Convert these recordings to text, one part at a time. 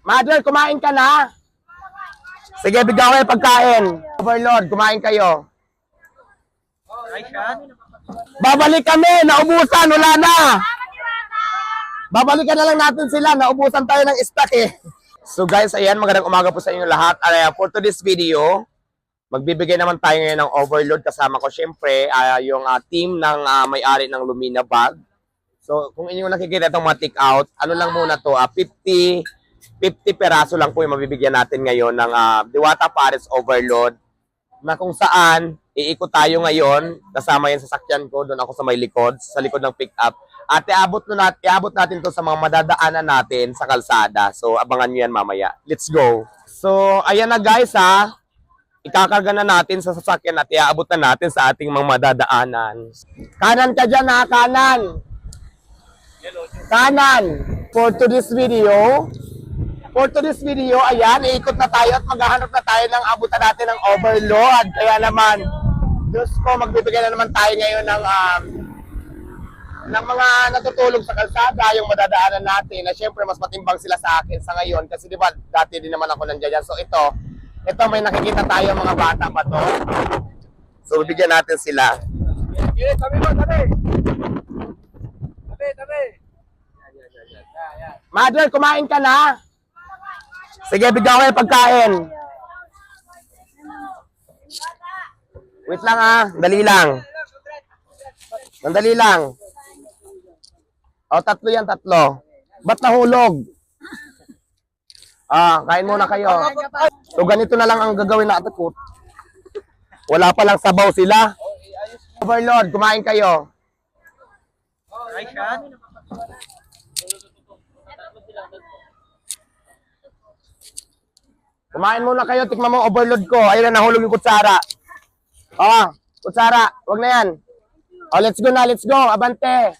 Mother, kumain ka na? Sige, bigyan ko kayo pagkain. Overlord, kumain kayo. Babalik kami, naubusan, wala na. Babalikan na lang natin sila, naubusan tayo ng stock eh. So guys, ayan, magandang umaga po sa inyo lahat. Uh, for today's video, magbibigay naman tayo ngayon ng overload. Kasama ko syempre ah, yung ah, team ng ah, may-ari ng Lumina Bag. So kung inyo nakikita itong mga out, ano lang muna to, ah, 50 50 peraso lang po yung mabibigyan natin ngayon ng ah, Diwata Paris Overload na kung saan iikot tayo ngayon. Kasama yan sa sakyan ko doon ako sa may likod sa likod ng pick up at iabot no natin iabot natin to sa mga madadaanan natin sa kalsada. So abangan niyo yan mamaya. Let's go. So ayan na guys ha. Ikakarga na natin sa sasakyan at iaabot na natin sa ating mga madadaanan. Kanan ka dyan ha kanan. Kanan for today's video For today's video, ayan, iikot na tayo at maghahanap na tayo ng abutan natin ng overload. Kaya naman, Diyos ko, magbibigay na naman tayo ngayon ng, um, ng mga natutulog sa kalsada, yung madadaanan natin, na syempre mas matimbang sila sa akin sa ngayon. Kasi di ba, dati din naman ako nandiyan dyan. So ito, ito may nakikita tayo mga bata pa to. So bibigyan natin sila. Okay, tabi mo, tabi. Tabi, tabi. Mother, kumain ka na? Sige, bigyan ko kayo pagkain. Wait lang ah, dali lang. Sandali lang. O, tatlo yan, tatlo. Ba't nahulog? Ah, kain muna kayo. So, ganito na lang ang gagawin natin po. Wala pa lang sabaw sila. Overlord, kumain kayo. Ay, shot. Kumain muna kayo, tikman mo overload ko. Ayun na, nahulog yung kutsara. Oh, kutsara, wag na yan. Oh, let's go na, let's go. Abante.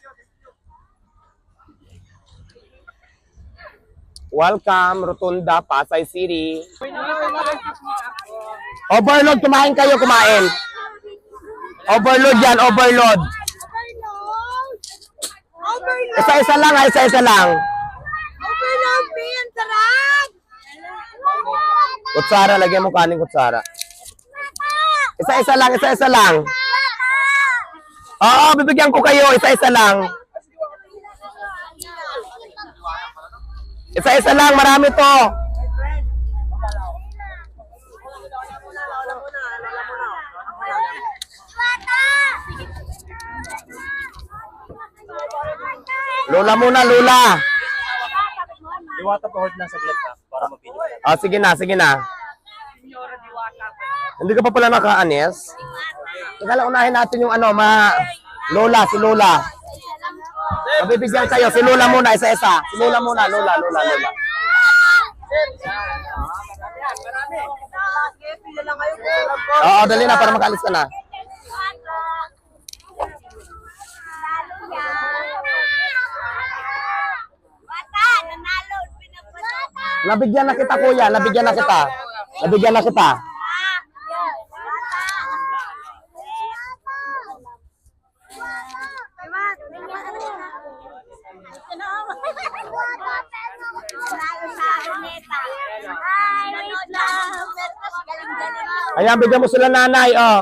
Welcome, Rotunda, Pasay City. Overload, kumain kayo, kumain. Overload yan, overload. Overload! Isa-isa lang, ha, isa-isa lang. Kutsara, lagyan mo kanin kutsara. Isa-isa lang, isa-isa lang. Oo, bibigyan ko kayo, isa-isa lang. Isa-isa lang, marami to. Lola muna, Lola. Diwata pa hold lang sa glit ha. Ah, sige na, sige na. Hindi ka pa pala naka-anes? Teka lang, unahin natin yung ano, ma... Lola, si Lola. Mabibigyan tayo, si Lola muna, isa-isa. Si Lola muna, Lola, Lola, Lola. Oo, dali na, para makaalis ka na. Nabigyan na kita, kuya. Nabigyan na kita. Nabigyan na kita. Ayan, bigyan mo sila nanay, oh.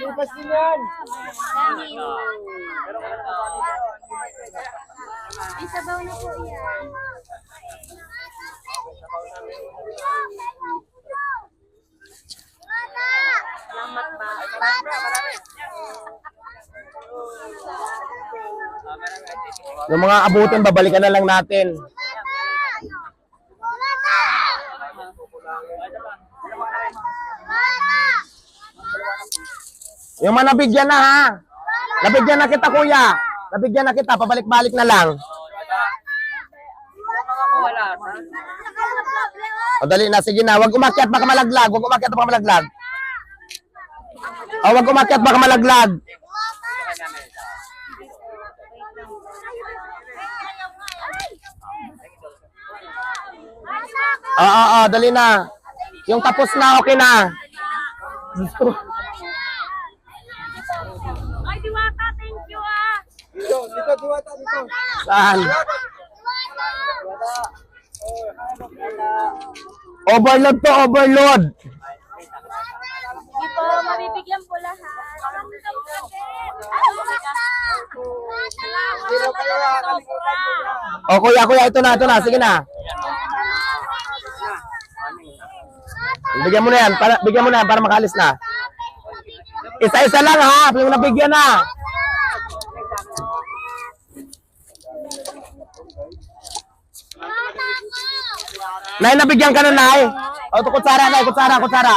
Lupas din yan. Sabaw na po yan. Salamat ba? Yung mga abutin, babalikan na lang natin. Yung mga nabigyan na, ha? Nabigyan na kita, kuya. Nabigyan na kita, pabalik-balik na lang. O, dali na, sige na. Huwag umakyat, baka malaglag. Huwag umakyat, baka malaglag. O, huwag umakyat, baka malaglag. Oo, oo, oo, dali na. Yung tapos na, okay na. Ay, diwata, thank you ah. Dito, dito, diwata, dito. Saan? Diwata, Overload to, overload. Sige po, mabibigyan po lahat. O kuya, kuya, ito na, ito na. Sige na. Bigyan mo na yan, para, bigyan mo na yan para makalis na. Isa-isa lang ha, yung nabigyan na. Nay, nabigyan ka na, Nay. O, ito, kutsara, Nay, kutsara, kutsara.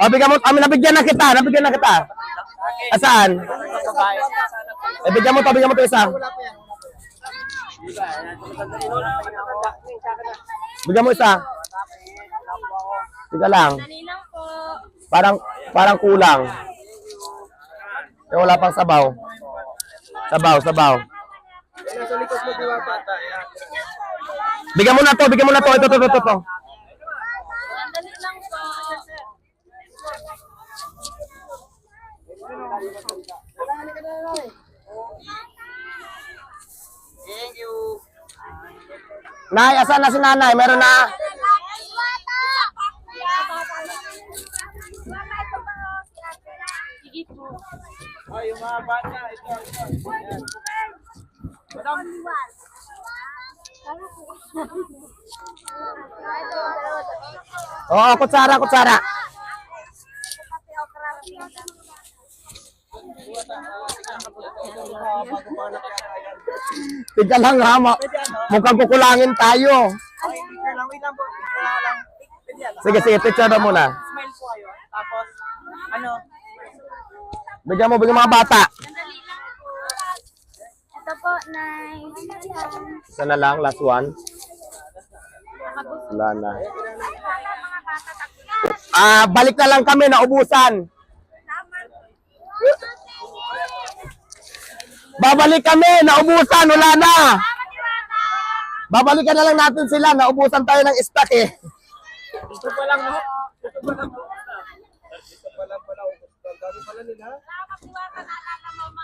O, bigyan mo, ah, nabigyan na kita, nabigyan na kita. Asaan? Eh, bigyan mo to, bigyan mo to isa. Bigyan mo isa. Tiga lang. Parang, parang kulang. Eh, wala pang sabaw. Sabaw, sabaw. Bigyan mo na to, bigyan mo na to. Ito, ito, ito, ito. Dali lang po. Nay, asan na si nanay? Meron na. Ay, yung mga bata, ito, ito. Oo, kutsara, kutsara. Tiga lang ha, mukhang kukulangin tayo. Sige, sige, picture na muna. Smile po kayo. Tapos, ano, Bigyan mo, bigyan mga bata. Nay. Isa na lang, last one. Wala na. Ah, balik na lang kami, naubusan. Babalik kami, naubusan, wala na. Babalikan na lang natin sila, naubusan tayo ng stock eh. ito pa lang, no? Ito pa lang, no? Ito pa lang pala, ubos na. Dami pala nila.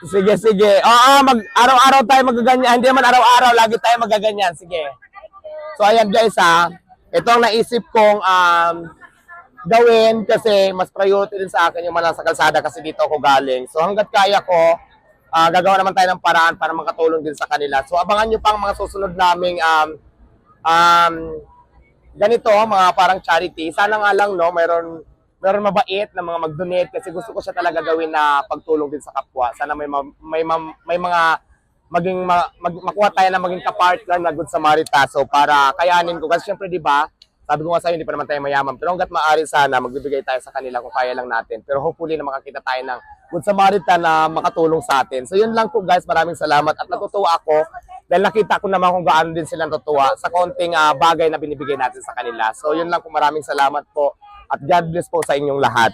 Sige, sige. Oo, mag araw-araw tayo magaganyan. Hindi naman araw-araw, lagi tayo magaganyan. Sige. So ayan guys ha. Ito ang naisip kong um, gawin kasi mas priority din sa akin yung mga nasa kalsada kasi dito ako galing. So hanggat kaya ko, ah, gagawa naman tayo ng paraan para makatulong din sa kanila. So abangan nyo pang mga susunod naming um, um, ganito, mga parang charity. Sana nga lang, no, mayroon meron mabait na mga mag-donate kasi gusto ko siya talaga gawin na pagtulong din sa kapwa. Sana may ma- may ma- may mga maging ma- mag- makuha tayo na maging kapartner na good Samaritas. So para kayanin ko kasi syempre 'di ba? Sabi ko nga sa hindi pa naman tayo mayaman. Pero hangga't maaari sana magbibigay tayo sa kanila kung kaya lang natin. Pero hopefully na makakita tayo ng good Samaritan na makatulong sa atin. So yun lang po guys. Maraming salamat at natutuwa ako dahil nakita ko naman kung gaano din sila natutuwa sa konting ah, bagay na binibigay natin sa kanila. So yun lang po. Maraming salamat po. At God bless po sa inyong lahat.